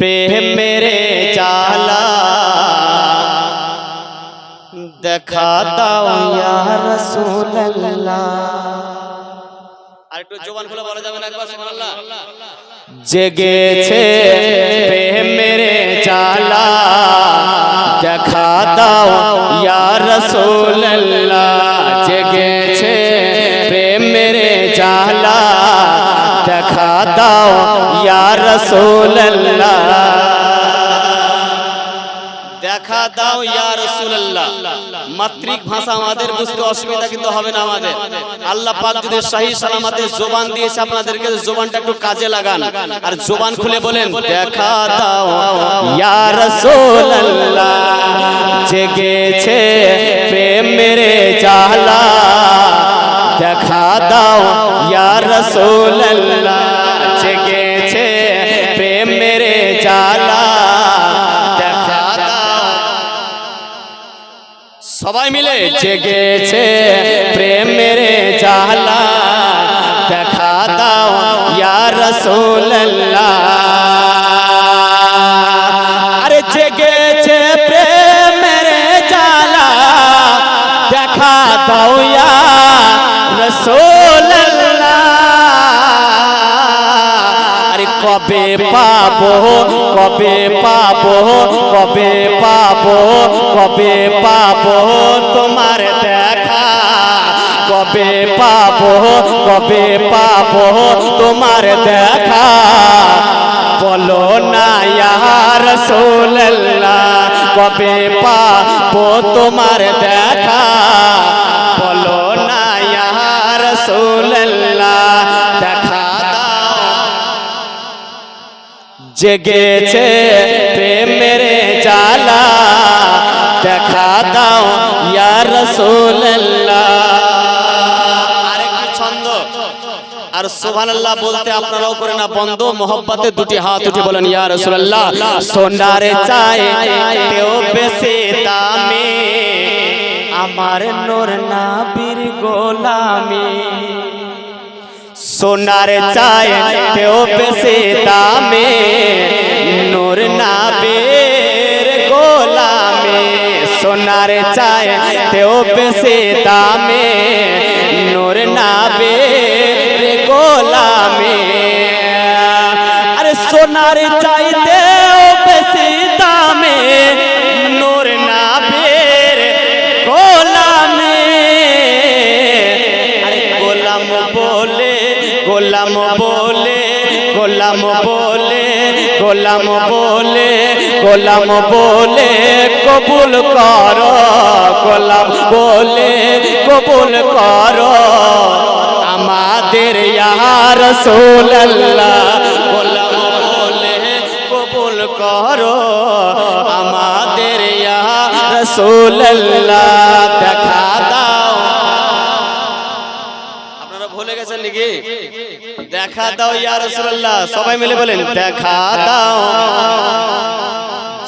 প্রেম মেরে চালা দেখা দাও ইয়া রাসূলুল্লাহ আর একটু জবান খুলে বলা যাবে না একবার সুবহানাল্লাহ। জেগেছে প্রেম মেরে জালা রাসূলুল্লাহ। দেখা দাও ইয়া রাসূলুল্লাহ। মাতৃক ভাষা আমাদের বুঝতে অসুবিধা কিন্তু হবে না আমাদের। আল্লাহ পাক যদি সহি সালামতে জবান দিয়েছে, আপনাদেরকে জবানটা একটু কাজে লাগান। আর জবান খুলে বলেন, দেখা দাও ইয়া রাসূলুল্লাহ। জেগেছে প্রেম মেরে জালা দেখা দাও ইয়া রাসূলুল্লাহ। সবাই মিলে জেগেছে প্রেম মেরে জালা দেখা দাও ইয়া রাসূলুল্লাহ। আরে জেগেছে প্রেম মেরে জালা দেখা দাও ইয়া রাসূলুল্লাহ। আরে কবে পাবো কবে পাবো কবে পাবো কবে পাবো তোমার দেখা? কবে পাবো কবে পাবো তোমার দেখা? বলো না রাসূলুল্লাহ, কবে পাবো তোমার দেখা? জেগেছে প্রেমের জালা দেখা দাও ইয়া রাসূলুল্লাহ। আর সুবহানাল্লাহ বলতে আপনারাও করে না বন্ধ, মোহব্বতে দুটি হাত উঠে বলেন, ইয়া রাসূলুল্লাহ, সোনার চাই তেও বেশি দামি। আমার নূর নাবির গোলামি। সোনার চায় তেও পেশে দামে নূর নাবের গোলামে সোনার চায় তেও পেশে দামে। গোলাম বলে গোলাম বলে গোলাম বলে, কবুল কর, গোলাম বলে, কবুল কর। আমাদের ইয়ার রাসূলুল্লাহ, গোলাম বলে, কবুল কর। আমাদের ইয়ার রাসূলুল্লাহ, দেখা দাও। আপনারা ভুলে গেছেন নাকি? দেখা দাও ইয়া রাসূলুল্লাহ। সবাই মিলে বলেন, দেখা দাও।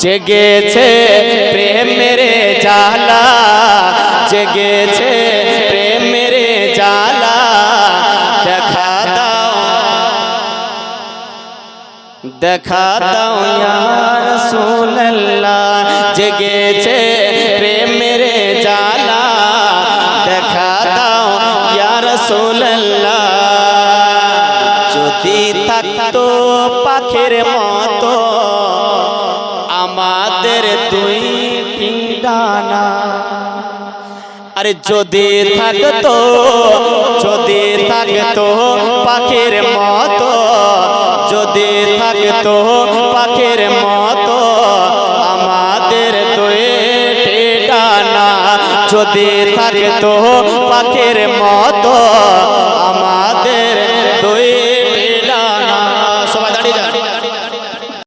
জেগেছে প্রেম মেরে জালা জেগেছে প্রেম মেরে জালা দেখা দাও। দেখা দাও ইয়া রাসূলুল্লাহ যদি থাকতো পাখির মতো। আমাদের দুইটি ডানা আরে যদি থাকতো যদি থাকতো পাখির মতো, যদি থাকতো পাখির মতো, আমাদের দুইটি ডানা যদি থাকতো পাখির মতো